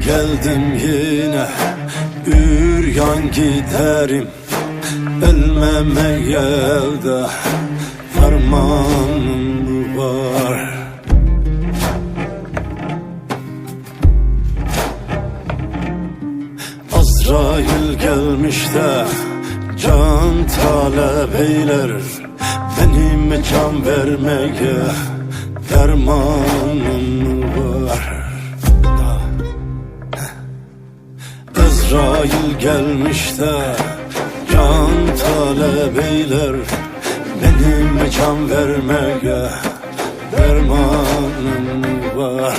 geldim yine Üryan giderim. Ölmemeye elde Fermanım var. Azrail gelmiş de Can talep eyler. Benim can vermeye Dermanım var Azrail gelmiş de Can talep eyler Benim can vermeye Dermanım var